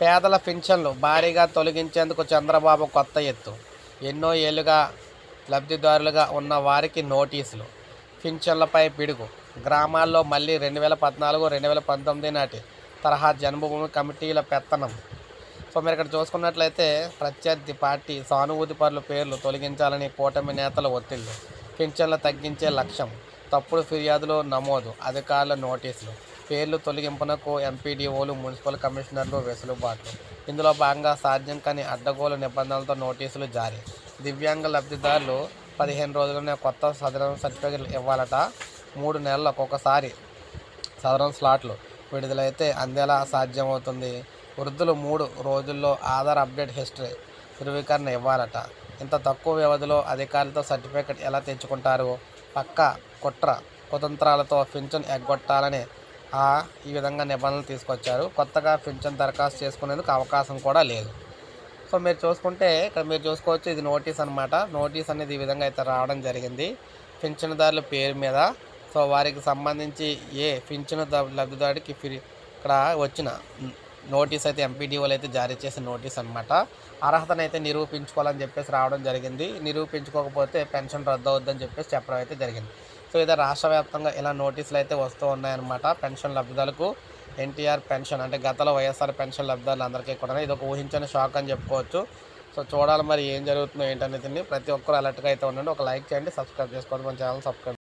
పేదల పింఛన్లు భారీగా తొలగించేందుకు చంద్రబాబు కొత్త ఎత్తు. ఎన్నో ఏళ్ళుగా లబ్ధిదారులుగా ఉన్న వారికి నోటీసులు. పింఛన్లపై పిడుగు. గ్రామాల్లో మళ్ళీ రెండు వేల పద్నాలుగు రెండు వేల పంతొమ్మిది నాటి తరహా జన్మభూమి కమిటీల పెత్తనం. సో మీరు ఇక్కడ చూసుకున్నట్లయితే ప్రత్యర్థి పార్టీ సానుభూతి పరుల పేర్లు తొలగించాలని కూటమి నేతల ఒత్తిళ్ళు. పింఛన్లు తగ్గించే లక్ష్యం. తప్పుడు ఫిర్యాదులు నమోదు. అధికారుల నోటీసులు. పేర్లు తొలగింపునకు ఎంపీడీఓలు మున్సిపల్ కమిషనర్లు వెసులుబాటు ఇందులో భాగంగా సాధ్యం కాని అడ్డగోలు నిబంధనలతో నోటీసులు జారీ. దివ్యాంగ లబ్ధిదారులు పదిహేను రోజుల్లోనే కొత్త సదరం సర్టిఫికెట్లు ఇవ్వాలట. మూడు నెలలకు ఒకసారి సదరం స్లాట్లు విడుదలైతే అందేలా సాధ్యమవుతుంది. వృద్ధులు మూడు రోజుల్లో ఆధార్ అప్డేట్ హిస్టరీ ధృవీకరణ ఇవ్వాలట. ఇంత తక్కువ వ్యవధిలో అధికారులతో సర్టిఫికెట్ ఎలా తెచ్చుకుంటారు? పక్క కుట్ర కుతంత్రాలతో పింఛన్ ఎగ్గొట్టాలని ఆ ఈ విధంగా నిబంధనలు తీసుకొచ్చారు. కొత్తగా పింఛన్ దరఖాస్తు చేసుకునేందుకు అవకాశం కూడా లేదు. సో మీరు చూసుకుంటే ఇక్కడ మీరు చూసుకోవచ్చు ఇది నోటీస్ అనమాట నోటీస్ అనేది ఈ విధంగా అయితే రావడం జరిగింది. పింఛనుదారుల పేరు మీద. సో వారికి సంబంధించి ఏ పింఛను లబ్ధిదారుడికి ఇక్కడ వచ్చిన నోటీస్ అయితే ఎంపీడీఓలు అయితే జారీ చేసిన నోటీస్ అనమాట అర్హతను అయితే నిరూపించుకోవాలని చెప్పేసి రావడం జరిగింది. నిరూపించుకోకపోతే పెన్షన్ రద్దు అవుద్దని చెప్పేసి చెప్పడం అయితే జరిగింది. సో ఇది రాష్ట్ర వ్యాప్తంగా ఇలా నోటీసులు అయితే వస్తూ ఉన్నాయన్నమాట పెన్షన్ లబ్ధిదారులకు. ఎన్టీఆర్ పెన్షన్ అంటే గతంలో వైఎస్ఆర్ పెన్షన్ లబ్ధిదారులు అందరికీ కూడా ఇది ఒక ఊహించని షాక్ అని చెప్పుకోవచ్చు. సో చూడాలి మరి ఏం జరుగుతుందో ఏంటనేది ప్రతి ఒక్కరు అలర్ట్గా అయితే ఉండండి. ఒక లైక్ చేయండి సబ్స్క్రైబ్ చేసుకోండి. మన ఛానల్ సబ్స్క్రైబ్